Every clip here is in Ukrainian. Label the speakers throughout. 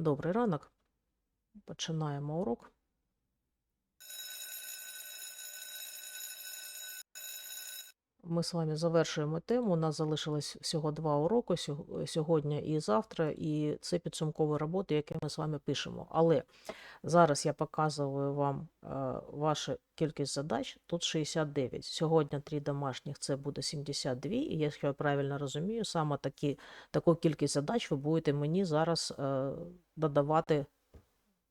Speaker 1: Добрий ранок. Починаємо урок. Ми з вами завершуємо тему. У нас залишилось всього два уроки сьогодні і завтра, і це підсумкові роботи, які ми з вами пишемо. Але зараз я показую вам е, вашу кількість задач. Тут 69. Сьогодні три домашніх це буде 72. І якщо я правильно розумію, саме такі, таку кількість задач ви будете мені зараз е, додавати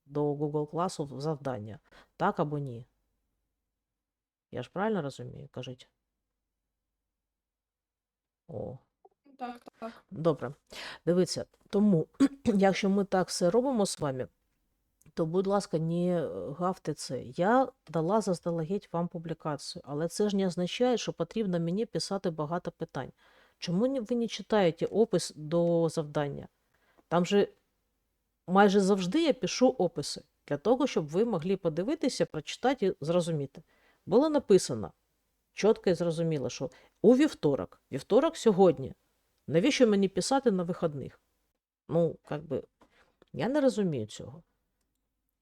Speaker 1: до Google класу завдання. Так або ні? Я ж правильно розумію? Кажіть. О,
Speaker 2: Так, так.
Speaker 1: Добре. Дивіться, тому, якщо ми так все робимо з вами, то, будь ласка, не гавте це. Я дала заздалегідь вам публікацію, але це ж не означає, що потрібно мені писати багато питань. Чому ви не читаєте опис до завдання? Там же майже завжди я пишу описи для того, щоб ви могли подивитися, прочитати і зрозуміти. Було написано чітко і зрозуміло, що у вівторок, вівторок сьогодні, навіщо мені писати на вихідних? Ну, як би, я не розумію цього.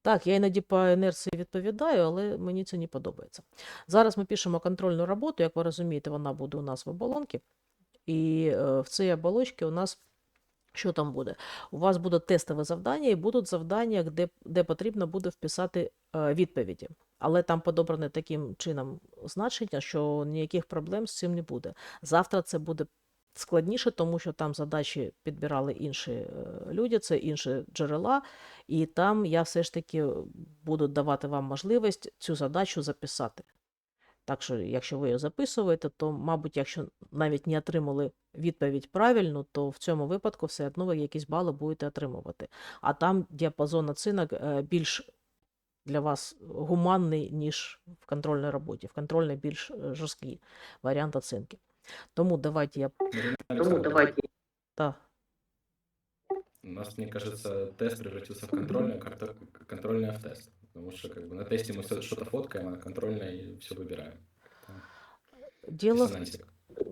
Speaker 1: Так, я іноді по інерції відповідаю, але мені це не подобається. Зараз ми пишемо контрольну роботу, як ви розумієте, вона буде у нас в оболонці. І е, в цій оболочці у нас що там буде? У вас будуть тестові завдання і будуть завдання, де, де потрібно буде вписати е, відповіді. Але там подобране таким чином значення, що ніяких проблем з цим не буде. Завтра це буде складніше, тому що там задачі підбирали інші е, люди, це інші джерела, і там я все ж таки буду давати вам можливість цю задачу записати. Так що, якщо ви її записуєте, то, мабуть, якщо навіть не отримали відповідь правильну, то в цьому випадку все одно ви якісь бали будете отримувати. А там діапазон оцінок е, більш для вас гуманний, ніж в контрольній роботі. В контрольній більш е, жорсткий варіант оцінки. Тому давайте я.
Speaker 3: Тому давайте.
Speaker 1: Та,
Speaker 3: У нас, мне кажется, тест превратился в контрольный, как то- контрольный в тест. Потому что как бы на тесте мы всё- что-то фоткаем, а на контрольной все выбираем.
Speaker 1: діло в
Speaker 3: Диссонансик.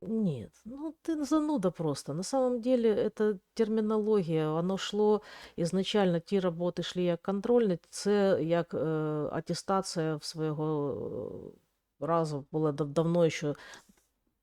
Speaker 1: Нет, ну ты зануда просто. На самом деле это терминология. Оно шло изначально, ті роботи шли як контрольні, це як е, атестація в свого е, разу було дав- давно ще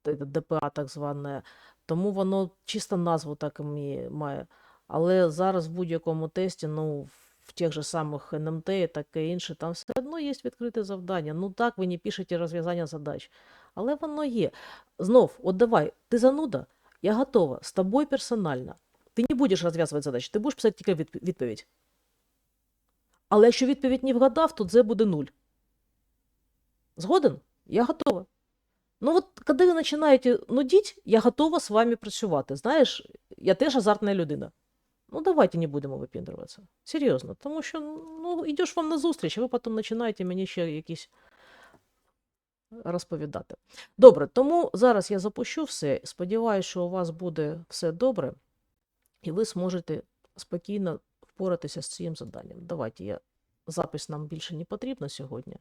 Speaker 1: ДПА так зване. Тому воно чисто назву так і має. Але зараз в будь-якому тесті, ну, в тих же самих НМТ і таке інше, там все одно є відкрите завдання. Ну так, ви не пишете розв'язання задач. Але воно є. Знов, от давай, ти зануда, я готова, з тобою персонально. Ти не будеш розв'язувати задачі, ти будеш писати тільки відповідь. Але якщо відповідь не вгадав, то це буде нуль. Згоден? Я готова. Ну от, коли ви починаєте нудіть, я готова з вами працювати. Знаєш, я теж азартна людина. Ну, давайте не будемо випіндруватися. Серйозно. Тому що ну, йдеш вам на зустріч, а ви потім починаєте мені ще якісь розповідати. Добре, тому зараз я запущу все. Сподіваюся, що у вас буде все добре, і ви зможете спокійно впоратися з цим завданням. Давайте я запис нам більше не потрібно сьогодні.